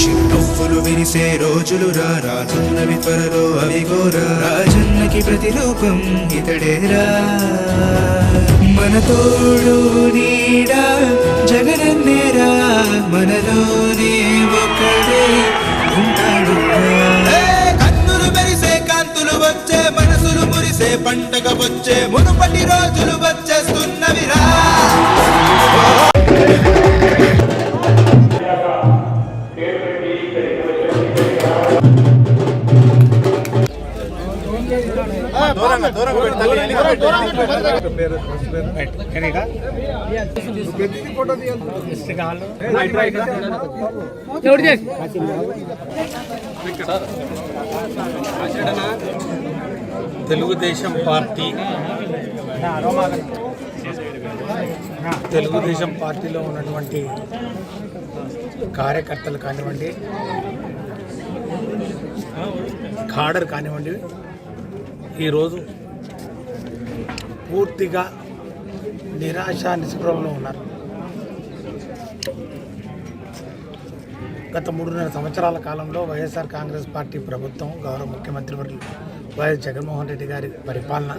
చిరునవ్వులు విరిసే రోజులు రా రానున్నవి త్వరలో అవి గోరా రాజన్నకి ప్రతిరూపం ఇతడేరా మన తోడు నీడా జగనన్నేరా మనలోనే ఒకడే ఉంటాడు కన్నులు మెరిసే కాంతులు వచ్చే మనసులు మురిసే పంటగ వచ్చే మునుపటి రోజులు తెలుగుదేశం పార్టీ. తెలుగుదేశం పార్టీలో ఉన్నటువంటి కార్యకర్తలు కానివ్వండి ఖాడర్ కానివ్వండి ఈరోజు పూర్తిగా నిరాశ నిస్పృహలో ఉన్నారు. గత మూడున్నర సంవత్సరాల కాలంలో వైఎస్ఆర్ కాంగ్రెస్ పార్టీ ప్రభుత్వం గౌరవ ముఖ్యమంత్రి వర్యులు వైఎస్ జగన్మోహన్ రెడ్డి గారి పరిపాలన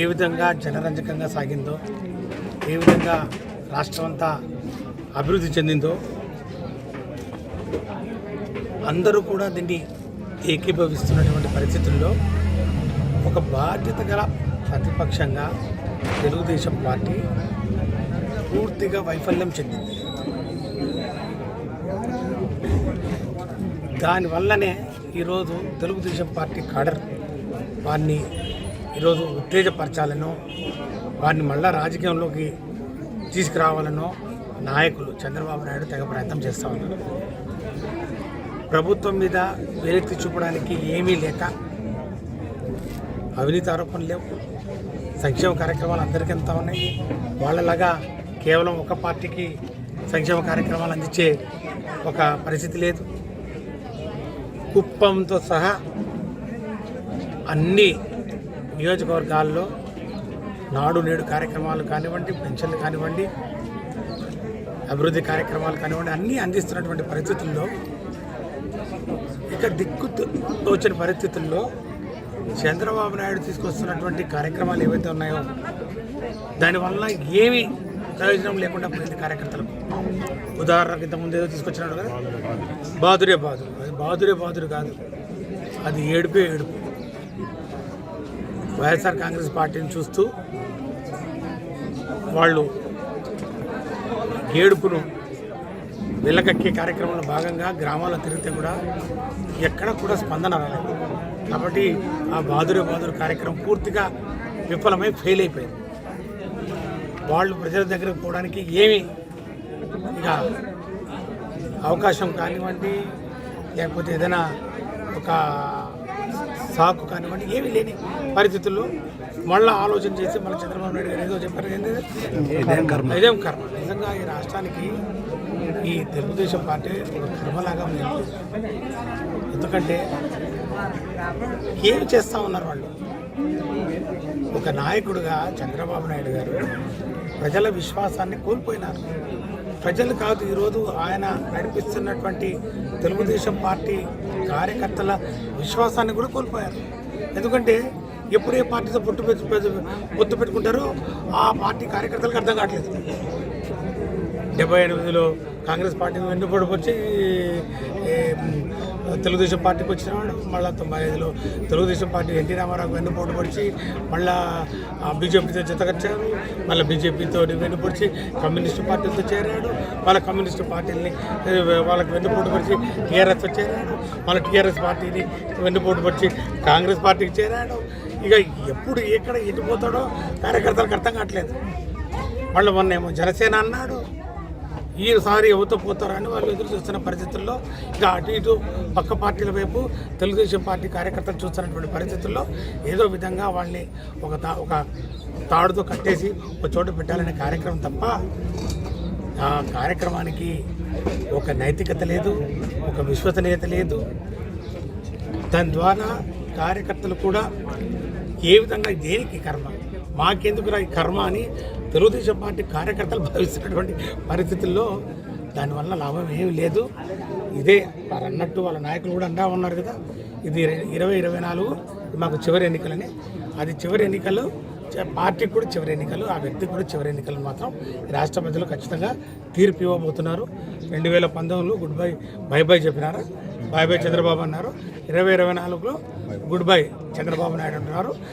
ఏ విధంగా జనరంజకంగా సాగిందో ఏ విధంగా రాష్ట్రం అంతా అభివృద్ధి చెందిందో అందరూ కూడా దీన్ని ఏకీభవిస్తున్నటువంటి పరిస్థితుల్లో ఒక బాధ్యత గల ప్రతిపక్షంగా తెలుగుదేశం పార్టీ పూర్తిగా వైఫల్యం చెందింది. దానివల్లనే ఈరోజు తెలుగుదేశం పార్టీ కాడర్ వారిని ఈరోజు ఉత్తేజపరచాలనో వారిని మళ్ళా రాజకీయంలోకి తీసుకురావాలనో నాయకులు చంద్రబాబు నాయుడు తెగ ప్రయత్నం చేస్తూ ఉన్నారు. ప్రభుత్వం మీద వేలెత్తి చూపడానికి ఏమీ లేక అవినీతి ఆరోపణలు లేవు. సంక్షేమ కార్యక్రమాలు అందరికీ ఎంత ఉన్నాయి. వాళ్ళలాగా కేవలం ఒక పార్టీకి సంక్షేమ కార్యక్రమాలు అందించే ఒక పరిస్థితి లేదు. కుప్పంతో సహా అన్ని నియోజకవర్గాల్లో నాడు నేడు కార్యక్రమాలు కానివ్వండి పెన్షన్లు కానివ్వండి అభివృద్ధి కార్యక్రమాలు కానివ్వండి అన్నీ అందిస్తున్నటువంటి పరిస్థితుల్లో ఇక దిక్కు వచ్చిన పరిస్థితుల్లో చంద్రబాబు నాయుడు తీసుకొస్తున్నటువంటి కార్యక్రమాలు ఏవైతే ఉన్నాయో దానివల్ల ఏమీ ప్రయోజనం లేకుండా పోయింది కార్యకర్తలకు. ఉదాహరణకు ఇంతకుముందు ఏదో తీసుకొచ్చినాడు కదా? బాదురే బాదురు. అది బాదురే బాదురు కాదు. అది ఏడుపే ఏడుపు. వైఎస్ఆర్ కాంగ్రెస్ పార్టీని చూస్తూ వాళ్ళు ఏడుపును వెళ్ళకక్కే కార్యక్రమంలో భాగంగా గ్రామాల్లో తిరిగితే కూడా ఎక్కడ కూడా స్పందన రాలేదు. కాబట్టి ఆ బాదురే బాదురు కార్యక్రమం పూర్తిగా విఫలమై ఫెయిల్ అయిపోయింది. వాళ్ళు ప్రజల దగ్గరకు పోవడానికి ఏమి ఇక అవకాశం కానివ్వండి లేకపోతే ఏదైనా ఒక సాకు కానివ్వండి ఏమీ లేని పరిస్థితుల్లో మళ్ళీ ఆలోచన చేసి మళ్ళీ చంద్రబాబు నాయుడు గారు ఏదో చెప్పారు ఇదేం కర్మ. నిజంగా ఈ రాష్ట్రానికి ఈ తెలుగుదేశం పార్టీ ఒక కర్మలాగా ఉంది. ఎందుకంటే ఏమి చేస్తూ ఉన్నారు వాళ్ళు? ఒక నాయకుడుగా చంద్రబాబు నాయుడు గారు ప్రజల విశ్వాసాన్ని కోల్పోయినారు. ప్రజలు కాదు ఈరోజు ఆయన నడిపిస్తున్నటువంటి తెలుగుదేశం పార్టీ కార్యకర్తల విశ్వాసాన్ని కూడా కోల్పోయారు. ఎందుకంటే ఎప్పుడు ఏ పార్టీతో పొట్టు పెట్టు పొత్తు పెట్టుకుంటారో ఆ పార్టీ కార్యకర్తలకు అర్థం కావట్లేదు. డెబ్బై ఎనిమిదిలో కాంగ్రెస్ పార్టీని వెన్నుపోటు వచ్చి తెలుగుదేశం పార్టీకి వచ్చినాడు మళ్ళీ తొంభై ఐదులో తెలుగుదేశం పార్టీ ఎన్టీ రామారావు వెన్నుపోటు పొడిచి మళ్ళా బీజేపీతో జతకచ్చారు మళ్ళీ బీజేపీతో వెన్నుపొడిచి కమ్యూనిస్టు పార్టీలతో చేరాడు వాళ్ళ కమ్యూనిస్టు పార్టీని వాళ్ళకి వెన్నుపోటు పొడిచి టీఆర్ఎస్తో చేరాడు మళ్ళీ టీఆర్ఎస్ పార్టీని వెన్నుపోటు పొడిచి కాంగ్రెస్ పార్టీకి చేరాడు. ఇక ఎప్పుడు ఎక్కడ ఎండిపోతాడో కార్యకర్తలకు అర్థం కావట్లేదు. మళ్ళీ మొన్న ఏమో జనసేన అన్నాడు. ఈసారి ఎవరితో పోతారని వాళ్ళు ఎదురు చూస్తున్న పరిస్థితుల్లో ఇక అటు ఇటు పక్క పార్టీల వైపు తెలుగుదేశం పార్టీ కార్యకర్తలు చూస్తున్నటువంటి పరిస్థితుల్లో ఏదో విధంగా వాళ్ళని ఒక తా ఒక తాడుతో కట్టేసి ఒక చోట పెట్టాలనే కార్యక్రమం తప్ప ఆ కార్యక్రమానికి ఒక నైతికత లేదు ఒక విశ్వసనీయత లేదు. దాని ద్వారా కార్యకర్తలు కూడా ఏ విధంగా దేనికి కర్మ? మాకెందుకురా ఈ కర్మ అని తెలుగుదేశం పార్టీ కార్యకర్తలు భావిస్తున్నటువంటి పరిస్థితుల్లో దానివల్ల లాభం ఏమీ లేదు. ఇదే వారు అన్నట్టు వాళ్ళ నాయకులు కూడా అంటా ఉన్నారు కదా. ఇది ఇరవై ఇరవై నాలుగు మాకు చివరి ఎన్నికలని. అది చివరి ఎన్నికలు పార్టీకి కూడా చివరి ఎన్నికలు ఆ వ్యక్తికి కూడా చివరి ఎన్నికలు మాత్రం రాష్ట్ర ప్రజలు ఖచ్చితంగా తీర్పు ఇవ్వబోతున్నారు. రెండు వేల పంతొమ్మిదిలో గుడ్ బై బై బై చెప్పినారు? బై బై చంద్రబాబు అన్నారు. ఇరవై ఇరవై నాలుగులో గుడ్ బై చంద్రబాబు నాయుడు అంటున్నారు.